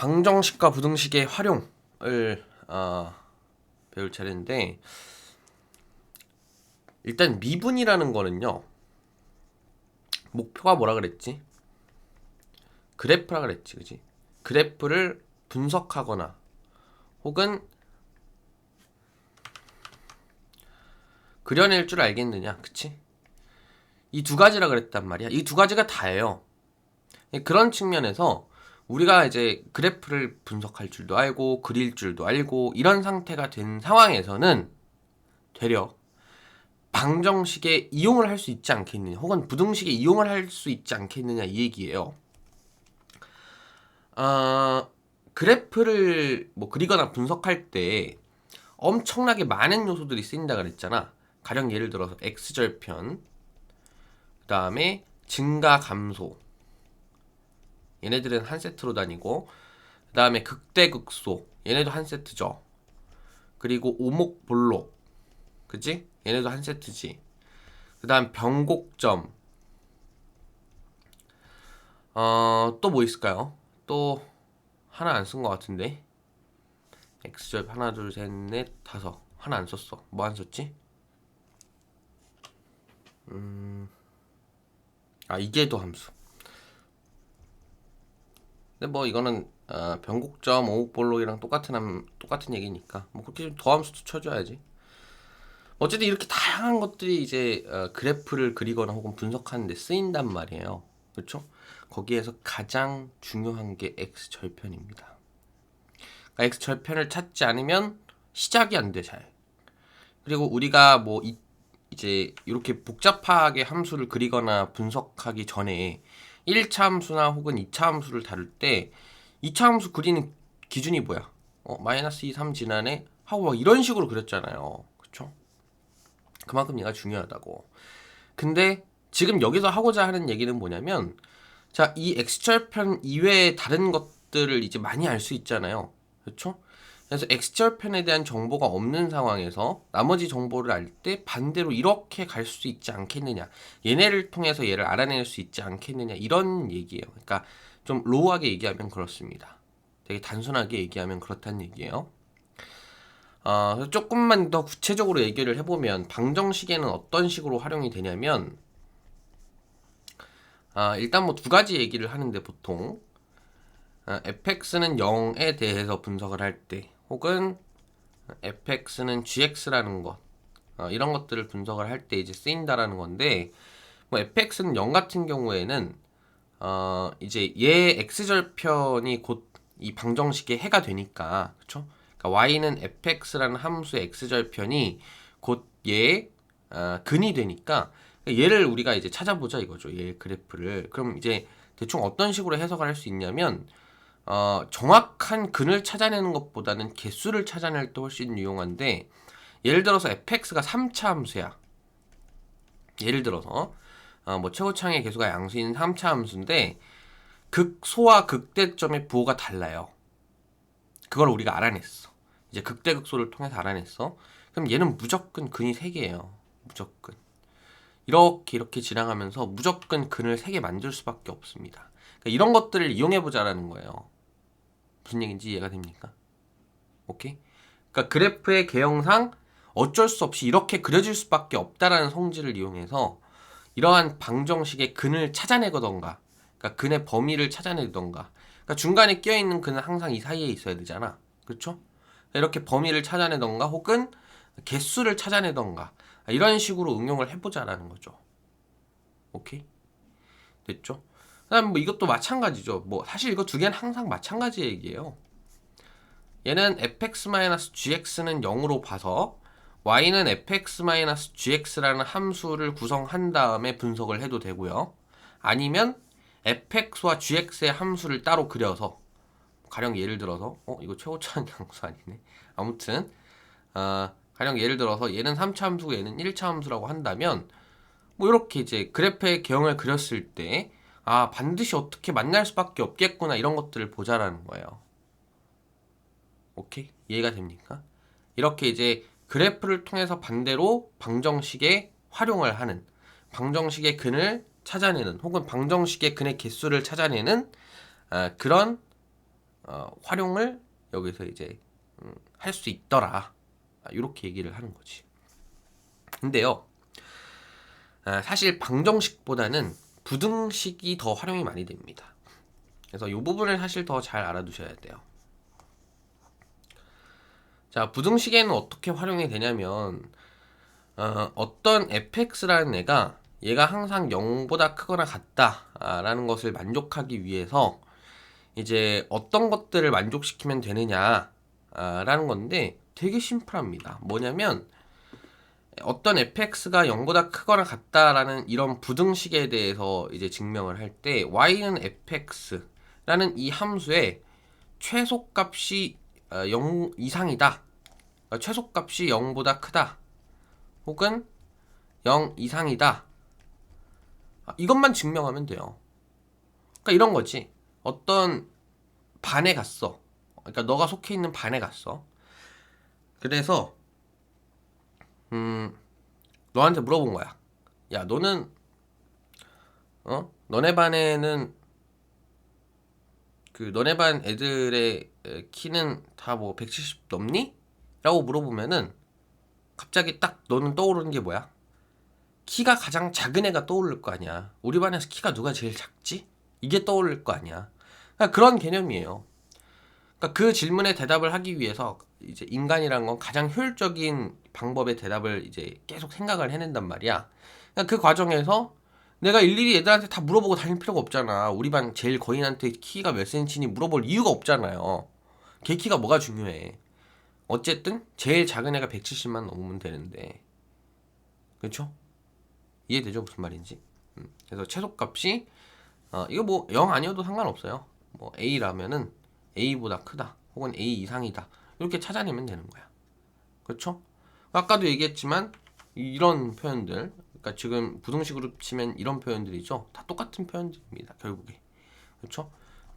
방정식과 부등식의 활용을 어, 배울 차례인데 일단 미분이라는 거는요 목표가 뭐라 그랬지? 그래프라 그랬지, 그지? 그래프를 분석하거나 혹은 그려낼 줄 알겠느냐, 그치? 이 두 가지라 그랬단 말이야. 이 두 가지가 다예요. 그런 측면에서 우리가 이제 그래프를 분석할 줄도 알고 그릴 줄도 알고 이런 상태가 된 상황에서는 되려 방정식에 이용을 할 수 있지 않겠느냐 혹은 부등식에 이용을 할 수 있지 않겠느냐 이 얘기예요. 어, 그래프를 뭐 그리거나 분석할 때 엄청나게 많은 요소들이 쓰인다 그랬잖아. 가령 예를 들어서 x절편, 그 다음에 증가 감소. 얘네들은 한 세트로 다니고, 그 다음에 극대극소. 얘네도 한 세트죠. 그리고 오목볼록. 그치? 얘네도 한 세트지. 그 다음 변곡점. 어, 또 뭐 있을까요? 또 하나 안 쓴 것 같은데. x절 하나 둘 셋 넷 다섯 하나 안 썼어. 뭐 안 썼지? 음, 아 이계도 함수. 근데 뭐 이거는 어, 변곡점 오목볼록이랑 똑같은 함, 똑같은 얘기니까 뭐 그렇게 좀 더함수도 쳐줘야지. 어쨌든 이렇게 다양한 것들이 이제 어, 그래프를 그리거나 혹은 분석하는 데 쓰인단 말이에요. 그렇죠? 거기에서 가장 중요한 게 x 절편입니다. 그러니까 x 절편을 찾지 않으면 시작이 안 돼 잘. 그리고 우리가 뭐 이, 이제 이렇게 복잡하게 함수를 그리거나 분석하기 전에 1차 함수나 혹은 2차 함수를 다룰 때 2차 함수 그리는 기준이 뭐야? 어, 마이너스 2, 3 지난해 하고 막 이런 식으로 그렸잖아요. 그쵸? 그만큼 얘가 중요하다고. 근데 지금 여기서 하고자 하는 얘기는 뭐냐면 자, 이 X절편 이외의 다른 것들을 이제 많이 알 수 있잖아요. 그렇죠? 그래서 X절편에 대한 정보가 없는 상황에서 나머지 정보를 알 때 반대로 이렇게 갈 수 있지 않겠느냐. 얘네를 통해서 얘를 알아낼 수 있지 않겠느냐. 이런 얘기예요. 그러니까 좀 로우하게 얘기하면 그렇습니다. 되게 단순하게 얘기하면 그렇다는 얘기예요. 어, 조금만 더 구체적으로 얘기를 해보면 방정식에는 어떤 식으로 활용이 되냐면 아, 일단 뭐 두 가지 얘기를 하는데 보통 아, fx는 0에 대해서 분석을 할 때 혹은 fx는 gx라는 것 어, 이런 것들을 분석을 할 때 이제 쓰인다라는 건데 뭐 fx는 0 같은 경우에는 어, 이제 얘 x절편이 곧 이 방정식의 해가 되니까 그쵸? 그러니까 y는 fx라는 함수의 x절편이 곧얘 어, 근이 되니까 얘를 우리가 이제 찾아보자 이거죠. 얘 그래프를. 그럼 이제 대충 어떤 식으로 해석을 할 수 있냐면 어, 정확한 근을 찾아내는 것보다는 개수를 찾아낼 때 훨씬 유용한데 예를 들어서 fx가 3차 함수야. 예를 들어서 어, 뭐 최고창의 개수가 양수인 3차 함수인데 극소와 극대점의 부호가 달라요. 그걸 우리가 알아냈어. 이제 극대 극소를 통해서 알아냈어. 그럼 얘는 무조건 근이 3개예요. 무조건. 이렇게 이렇게 지나가면서 무조건 근을 3개 만들 수밖에 없습니다. 그러니까 이런 것들을 이용해 보자라는 거예요. 무슨 얘기인지 이해가 됩니까? 오케이? 그러니까 그래프의 개형상 어쩔 수 없이 이렇게 그려질 수밖에 없다라는 성질을 이용해서 이러한 방정식의 근을 찾아내거던가 그러니까 근의 범위를 찾아내던가 그러니까 중간에 끼어 있는 근은 항상 이 사이에 있어야 되잖아. 그렇죠? 이렇게 범위를 찾아내던가 혹은 개수를 찾아내던가 이런 식으로 응용을 해보자라는 거죠. 오케이? 됐죠? 뭐 이것도 마찬가지죠. 뭐 사실 이거 두 개는 항상 마찬가지 얘기예요. 얘는 fx-gx는 0으로 봐서 y는 fx-gx라는 함수를 구성한 다음에 분석을 해도 되고요. 아니면 fx와 gx의 함수를 따로 그려서 가령 예를 들어서 어 이거 최고차원 양수 아니네. 아무튼 어, 가령 예를 들어서 얘는 3차 함수고 얘는 1차 함수라고 한다면 뭐 이렇게 이제 그래프의 개형을 그렸을 때 아, 반드시 어떻게 만날 수밖에 없겠구나 이런 것들을 보자라는 거예요. 오케이? 이해가 됩니까? 이렇게 이제 그래프를 통해서 반대로 방정식에 활용을 하는 방정식의 근을 찾아내는 혹은 방정식의 근의 개수를 찾아내는 아, 그런 어, 활용을 여기서 이제 음, 할 수 있더라. 이렇게 얘기를 하는 거지. 근데요, 아, 사실 방정식보다는 부등식이 더 활용이 많이 됩니다. 그래서 이 부분을 사실 더 잘 알아두셔야 돼요. 자, 부등식에는 어떻게 활용이 되냐면 어, 어떤 fx라는 애가 얘가 항상 0보다 크거나 같다라는 것을 만족하기 위해서 이제 어떤 것들을 만족시키면 되느냐라는 건데 되게 심플합니다. 뭐냐면 어떤 fx가 0보다 크거나 같다라는 이런 부등식에 대해서 이제 증명을 할 때 y는 fx라는 이 함수의 최소값이 0 어, 이상이다. 어, 최소값이 0보다 크다. 혹은 0 이상이다. 아, 이것만 증명하면 돼요. 그러니까 이런 거지. 어떤 반에 갔어. 그러니까 너가 속해 있는 반에 갔어. 그래서 음 너한테 물어본 거야. 야 너는 어 너네 반에는 그 너네 반 애들의 키는 다 뭐 170 넘니? 라고 물어보면은 갑자기 딱 너는 떠오르는 게 뭐야? 키가 가장 작은 애가 떠오를 거 아니야. 우리 반에서 키가 누가 제일 작지? 이게 떠오를 거 아니야. 그러니까 그런 개념이에요. 그러니까 그 질문에 대답을 하기 위해서 이제 인간이란 건 가장 효율적인 방법의 대답을 이제 계속 생각을 해낸단 말이야. 그러니까 그 과정에서 내가 일일이 애들한테 다 물어보고 다닐 필요가 없잖아. 우리 반 제일 거인한테 키가 몇 센치니 물어볼 이유가 없잖아요. 걔 키가 뭐가 중요해. 어쨌든 제일 작은 애가 170만 넘으면 되는데. 그렇죠? 이해되죠? 무슨 말인지. 음, 그래서 최소값이 어, 이거 뭐 0 아니어도 상관없어요. 뭐 A라면은 A보다 크다 혹은 A 이상이다 이렇게 찾아내면 되는 거야. 그렇죠? 아까도 얘기했지만 이런 표현들 그러니까 지금 부등식으로 치면 이런 표현들이죠. 다 똑같은 표현들입니다. 결국에. 그렇죠?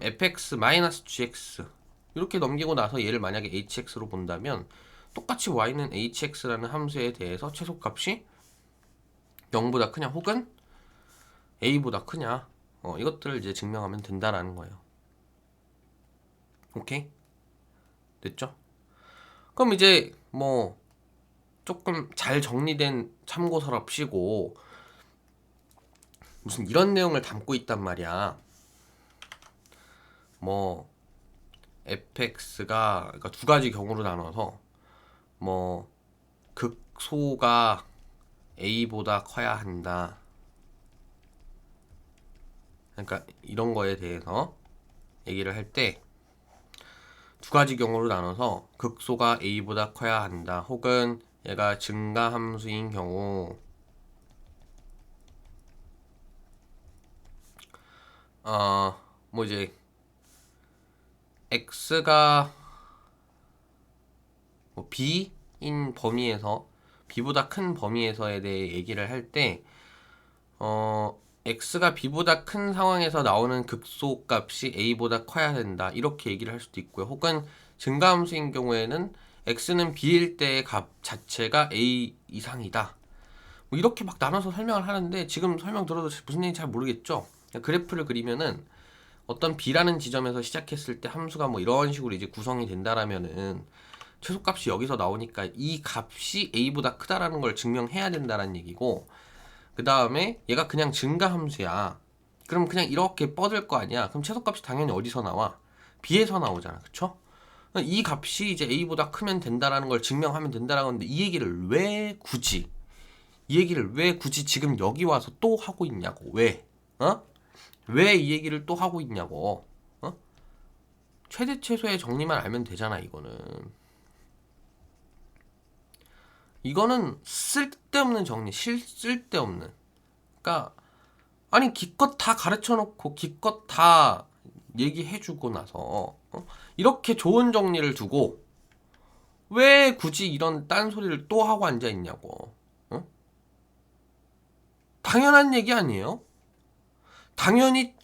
fx-gx 이렇게 넘기고 나서 얘를 만약에 hx로 본다면 똑같이 y는 hx라는 함수에 대해서 최소값이 0보다 크냐 혹은 a보다 크냐 어, 이것들을 이제 증명하면 된다라는 거예요. 오케이? 됐죠? 그럼 이제 뭐 조금 잘 정리된 참고서랍시고 무슨 이런 내용을 담고 있단 말이야. 뭐 fx가 그러니까 두 가지 경우로 나눠서 뭐 극소가 a보다 커야 한다. 그러니까 이런 거에 대해서 얘기를 할 때 두 가지 경우로 나눠서 극소가 a보다 커야 한다. 혹은 얘가 증가 함수인 경우 어 뭐 이제 x가 뭐 b인 범위에서 b보다 큰 범위에서에 대해 얘기를 할 때 어 x가 b보다 큰 상황에서 나오는 극소값이 a보다 커야 된다. 이렇게 얘기를 할 수도 있고요. 혹은 증가함수인 경우에는 x는 b일 때의 값 자체가 a 이상이다 뭐 이렇게 막 나눠서 설명을 하는데 지금 설명 들어도 무슨 얘기인지 잘 모르겠죠 그래프를 그리면은 어떤 b라는 지점에서 시작했을 때 함수가 뭐 이런 식으로 이제 구성이 된다라면은 최소값이 여기서 나오니까 이 값이 a보다 크다라는 걸 증명해야 된다라는 얘기고 그 다음에 얘가 그냥 증가 함수야. 그럼 그냥 이렇게 뻗을 거 아니야. 그럼 최소값이 당연히 어디서 나와? b에서 나오잖아. 그쵸? 이 값이 이제 a보다 크면 된다라는 걸 증명하면 된다라는 건데 이 얘기를 왜 굳이 이 얘기를 왜 굳이 지금 여기 와서 또 하고 있냐고 왜 어? 왜 이 얘기를 또 하고 있냐고 어? 최대 최소의 정리만 알면 되잖아 이거는 이거는 쓸데없는 정리, 실 쓸데없는. 그러니까 아니 기껏 다 가르쳐 놓고 기껏 다 얘기해 주고 나서 어? 이렇게 좋은 정리를 두고 왜 굳이 이런 딴소리를 또 하고 앉아 있냐고. 어? 당연한 얘기 아니에요? 당연히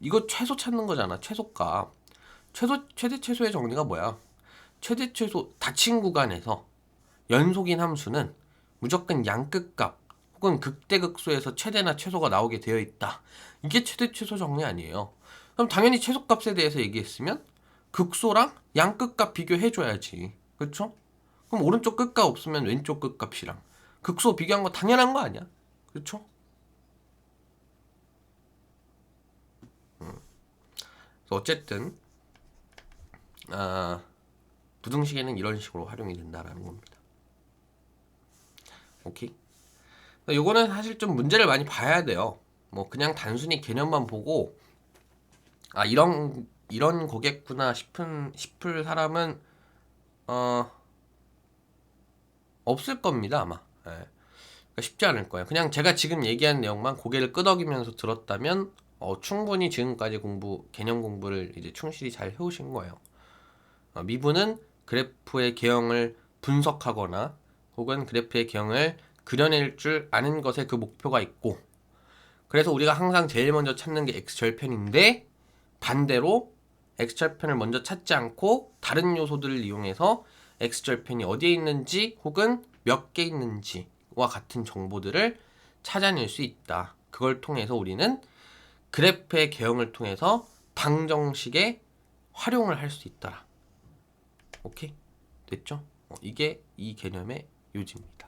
이거 최소 찾는 거잖아. 최소값. 최소 최대 최소의 정리가 뭐야? 최대 최소 닫힌 구간에서 연속인 함수는 무조건 양끝값 혹은 극대극소에서 최대나 최소가 나오게 되어 있다. 이게 최대 최소 정리 아니에요. 그럼 당연히 최소값에 대해서 얘기했으면 극소랑 양끝값 비교해줘야지. 그쵸? 그럼 오른쪽 끝값 없으면 왼쪽 끝값이랑 극소 비교한 거 당연한 거 아니야? 그쵸? 음. 어쨌든 아, 부등식에는 이런 식으로 활용이 된다라는 겁니다. 오케이. 요거는 사실 좀 문제를 많이 봐야 돼요. 뭐 그냥 단순히 개념만 보고 아 이런 이런 거겠구나 싶은 싶을 사람은 어 없을 겁니다 아마. 예. 그러니까 쉽지 않을 거예요. 그냥 제가 지금 얘기한 내용만 고개를 끄덕이면서 들었다면 어, 충분히 지금까지 공부 개념 공부를 이제 충실히 잘 해오신 거예요. 어, 미분은 그래프의 개형을 분석하거나 혹은 그래프의 개형을 그려낼 줄 아는 것에 그 목표가 있고 그래서 우리가 항상 제일 먼저 찾는 게 x절편인데 반대로 x절편을 먼저 찾지 않고 다른 요소들을 이용해서 x절편이 어디에 있는지 혹은 몇 개 있는지와 같은 정보들을 찾아낼 수 있다. 그걸 통해서 우리는 그래프의 개형을 통해서 방정식에 활용을 할 수 있다. 오케이? 됐죠? 어, 이게 이 개념의 요지입니다.